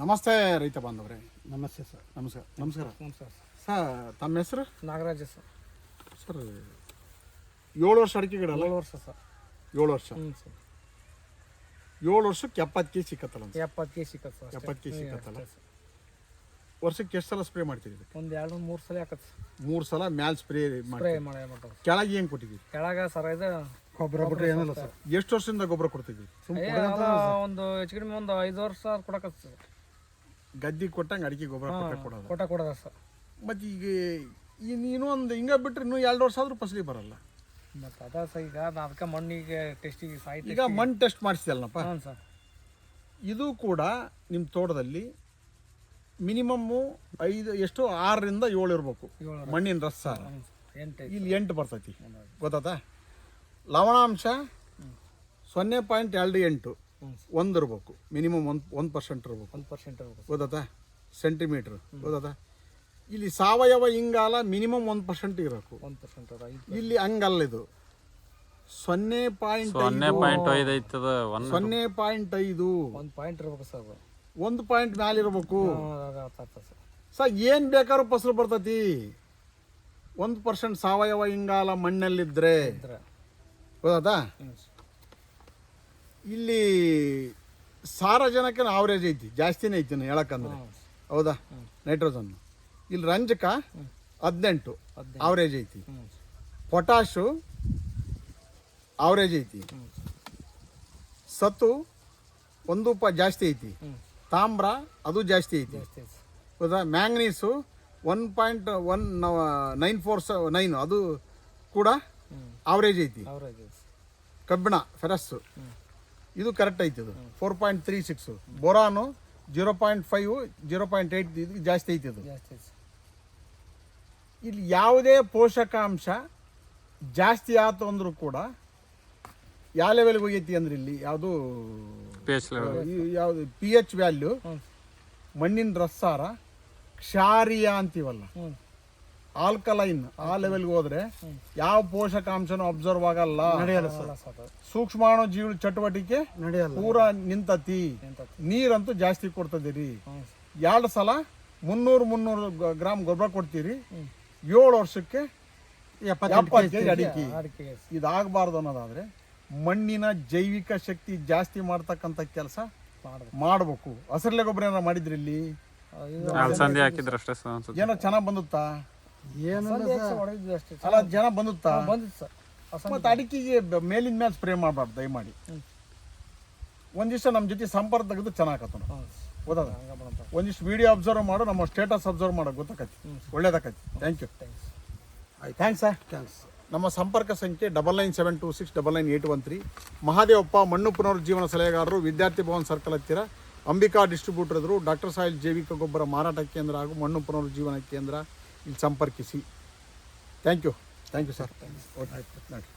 ನಮಸ್ತೆ ರೈತ ಬಾಂಧವ್ರೆ. ನಮಸ್ತೆ ಸರ್. ನಮಸ್ಕಾರ ನಮಸ್ಕಾರ. ನಮಸ್ಕಾರ ಸರ್. ತಮ್ಮ ಹೆಸರು? ನಾಗರಾಜ ಸರ್. ಸರ್ ಏಳು ವರ್ಷ ಅಡಿಕೆ ಗಿಡ ಅಲ್ಲ? ಏಳು ವರ್ಷ ಸರ್. ಏಳು ವರ್ಷ? ಹ್ಞೂ ಸರ್. ಏಳು ವರ್ಷಕ್ಕೆ ಎಪ್ಪತ್ತು ಕೆ ಜಿ ಸಿಕ್ಕತ್ತಲ್ಲ ಅನ್ಸುತ್ತೆ. ಎಪ್ಪತ್ತು ಕೆ ಸಿಕ್ಕತ್ ಸರ್ ಎಪ್ಪತ್ತು ಕೆ ಜಿ ಸಿಕ್ಕತ್ತಲ್ಲ? ವರ್ಷಕ್ಕೆ ಎಷ್ಟು ಸಲ ಸ್ಪ್ರೇ ಮಾಡ್ತೀರಿ ಒಂದು ಎರಡು ಮೂರು ಸಲ ಹಾಕತ್ ಮೂರು ಸಲ ಮ್ಯಾಲ್ ಸ್ಪ್ರೇ ಮಾಡಿ ಸ್ಪ್ರೇ ಮಾಡಿ ಮಾಡ್ತಾವ. ಕೆಳಗೆ ಏನು ಕೊಟ್ಟಿದ್ದೀವಿ ಕೆಳಗೆ ಸರ್ ಇದು ಗೊಬ್ಬರ ಬಿಟ್ರೆ ಏನಿಲ್ಲ ಸರ್. ಎಷ್ಟು ವರ್ಷದಿಂದ ಗೊಬ್ಬರ ಕೊಡ್ತೀವಿ ಏ, ಅದ ಒಂದು ಹೆಚ್ಚು ಕಡಿಮೆ ಒಂದು ಐದು ವರ್ಷ ಕೊಡಕತ್ ಸರ್. ಗದ್ದೆ ಕೊಟ್ಟಂಗೆ ಅಡಿಕೆ ಗೊಬ್ಬರ ಕೊಟ್ಟ ಕೊಡೋದು. ಕೊಟ್ಟ ಕೊಡದ ಸರ್. ಮತ್ತು ಈಗ ಈ ನೀನು ಒಂದು ಹಿಂಗೆ ಬಿಟ್ಟರೆ ಇನ್ನೂ ಎರಡು ವರ್ಷ ಆದರೂ ಫಸಲಿ ಬರಲ್ಲ. ಮತ್ತು ಅದ ಸರ್ ಈಗ ನಾ ಅದಕ್ಕೆ ಮಣ್ಣಿಗೆ ಟೆಸ್ಟಿಗೆ ಸಾಯ್ತು ಈಗ ಮಣ್ಣು ಟೆಸ್ಟ್ ಮಾಡಿಸಿದಲ್ಲಪ್ಪ ಹ್ಞೂ ಸರ್. ಇದು ಕೂಡ ನಿಮ್ಮ ತೋಟದಲ್ಲಿ ಮಿನಿಮಮ್ಮು ಐದು ಎಷ್ಟು? ಆರರಿಂದ ಏಳು ಇರಬೇಕು. ಮಣ್ಣಿನ ರಸ. ಎಂಟು ಇಲ್ಲಿ ಎಂಟು ಬರ್ತೈತಿ. ಗೊತ್ತಾತಾ ಲವಣಾಂಶ ಸೊನ್ನೆ ಪಾಯಿಂಟ್ ಎರಡು ಎಂಟು. ಒಂದು ಇರ್ಬೇಕು. ಮಿನಿಮಮ್ ಒಂದು ಒಂದು ಪರ್ಸೆಂಟ್ ಇರ್ಬೇಕು. ಒಂದು ಪರ್ಸೆಂಟ್ ಇರ್ಬೇಕು. ಸೆಂಟಿಮೀಟರ್ ಸೆಂಟಿಮೀಟ್ರ್ ಗೊತ್ತಾತಾ ಇಲ್ಲಿ ಸಾವಯವ ಇಂಗಾಲ ಮಿನಿಮಮ್ ಒಂದು ಪರ್ಸೆಂಟ್ ಇರಬೇಕು. ಒಂದು ಪರ್ಸೆಂಟ್ ಇಲ್ಲಿ ಹಂಗಲ್ಲ ಇದು. ಸೊನ್ನೆ ಪಾಯಿಂಟ್ ಸೊನ್ನೆ ಪಾಯಿಂಟ್ ಐದು ಐತದ ಸೊನ್ನೆ ಪಾಯಿಂಟ್ ಐದು. ಒಂದು ಪಾಯಿಂಟ್ ಇರ್ಬೇಕು ಸರ್ ಒಂದು ಪಾಯಿಂಟ್ ಮ್ಯಾಲೆ ಇರಬೇಕು. ಸರ್ ಸರ್ ಏನು ಬೇಕಾದ್ರೂ ಫಸಲು ಬರ್ತೈತಿ. ಒಂದು ಪರ್ಸೆಂಟ್ ಸಾವಯವ ಇಂಗಾಲ ಮಣ್ಣಲ್ಲಿದ್ದರೆ ಸರ್ ಇಲ್ಲಿ ಸಾರಜನಕನ ಆವ್ರೇಜ್ ಐತಿ ಜಾಸ್ತಿನೇ ಐತಿ ನಾನು ಹೇಳಕ್ಕಂದ್ರೆ. ಹೌದಾ. ನೈಟ್ರೋಜನ್ ಇಲ್ಲಿ ರಂಜಕ ಹದಿನೆಂಟು ಆವರೇಜ್ ಐತಿ. ಪೊಟಾಶು ಪೊಟ್ಯಾಶು ಆವ್ರೇಜ್ ಐತಿ. ಸತ್ತು ಒಂದು ಪ ಜಾಸ್ತಿ ಐತಿ. ತಾಮ್ರ ಅದು ಜಾಸ್ತಿ ಐತಿ. ಹೌದಾ? Manganese one point one nine four ಸ ನೈನ್ ಅದು ಕೂಡ ಆವರೇಜ್ ಐತಿ. ಕಬ್ಬಿಣ ಫೆರಸ್ಸು ಇದು ಕರೆಕ್ಟ್ ಐತಿ ಇದು four point three six boron zero point five zero point eight ಇದು ಜಾಸ್ತಿ ಐತಿ ಇದು ಇಲ್ಲಿ ಯಾವುದೇ ಪೋಷಕಾಂಶ ಜಾಸ್ತಿ ಆಯ್ತು ಅಂದರೂ ಕೂಡ ಯಾವ ಲೆವೆಲ್ಗೆ ಹೋಗೈತಿ ಅಂದ್ರೆ ಇಲ್ಲಿ ಯಾವುದು ಯಾವುದು ಪಿ ಎಚ್ ವ್ಯಾಲ್ಯೂ ಮಣ್ಣಿನ ರಸ್ಸಾರ ಕ್ಷಾರಿಯ ಅಂತೀವಲ್ಲ. ಆಲ್ಕಲೈನ್ ಆ ಲೆವೆಲ್ಗೆ ಹೋದ್ರೆ ಯಾವ ಪೋಷಕಾಂಶನೂ ಅಬ್ಸರ್ವ್ ಆಗಲ್ಲ. ನಡೆಯಲ್ಲ ಸರ್. ಸೂಕ್ಷ್ಮಾಣು ಜೀವ ಚಟುವಟಿಕೆ ನಡೆಯಲ್ಲ. ಪೂರ ನಿಂತತಿ. ನೀರಂತೂ ಜಾಸ್ತಿ ಕೊಡ್ತದಿರಿ. ಎರಡು ಸಲ ಮುನ್ನೂರು ಮುನ್ನೂರು ಗ್ರಾಮ್ ಗೊಬ್ಬರ ಕೊಡ್ತೀರಿ. ಏಳು ವರ್ಷಕ್ಕೆ ಅಡಿಕೆ. ಇದಾಗಬಾರ್ದು ಅನ್ನೋದಾದ್ರೆ ಮಣ್ಣಿನ ಜೈವಿಕ ಶಕ್ತಿ ಜಾಸ್ತಿ ಮಾಡ್ತಕ್ಕಂಥ ಕೆಲಸ ಮಾಡ್ಬೇಕು. ಹಸಿರಲೆ ಗೊಬ್ಬರ ಏನಾರ ಮಾಡಿದ್ರಿ ಇಲ್ಲಿ? ಏನೋ ಚೆನ್ನಾಗಿ ಬಂದುತ್ತಾ? ಅಲ್ಲ ಜನ ಬಂದುತ್ತಾ? ಬಂದಿತ್ತು ಸರ್. ಮತ್ತೆ ಅಡಿಕೆಗೆ ಮೇಲಿನ ಮೇಲೆ ಸ್ಪ್ರೇ ಮಾಡಬಾರ್ದು ದಯಮಾಡಿ. ಒಂದಿಷ್ಟ ನಮ್ಮ ಜೊತೆ ಸಂಪರ್ಕ ತೆಗೆದು ಚೆನ್ನಾಗತ್ತ ಓದದ ಒಂದಿಷ್ಟು ವಿಡಿಯೋ ಅಬ್ಸರ್ವ್ ಮಾಡು ನಮ್ಮ ಸ್ಟೇಟಸ್ ಅಬ್ಸರ್ವ್ ಮಾಡೋ ಗೊತ್ತಾಕತಿ. ಒಳ್ಳೇದಾಕತಿ. ಥ್ಯಾಂಕ್ ಯು ಥ್ಯಾಂಕ್ಸ್ ಆಯ್ತು ಥ್ಯಾಂಕ್ಸ್ ಸರ್ ಥ್ಯಾಂಕ್ಸ್ ನಮ್ಮ ಸಂಪರ್ಕ ಸಂಖ್ಯೆ double nine seven two six double nine eight one three Mahadevappa ಮಣ್ಣು ಪುನರುಜ್ಜೀವನ ಸಲಹೆಗಾರರು ವಿದ್ಯಾರ್ಥಿ ಭವನ್ ಸರ್ಕಲ್ ಹತ್ತಿರ. ಅಂಬಿಕಾ ಡಿಸ್ಟ್ರಿಬ್ಯೂಟರ್ ಎದುರು ಡಾಕ್ಟರ್ ಸಾಯಿಲ್ ಜೈವಿಕ ಗೊಬ್ಬರ ಮಾರಾಟ ಕೇಂದ್ರ ಹಾಗೂ ಮಣ್ಣು ಪುನರುಜ್ಜೀವನ ಕೇಂದ್ರ. ಇಲ್ಲಿ ಸಂಪರ್ಕಿಸಿ. Thank you thank you sir okay ಆಯ್ತು ನೋಡಿ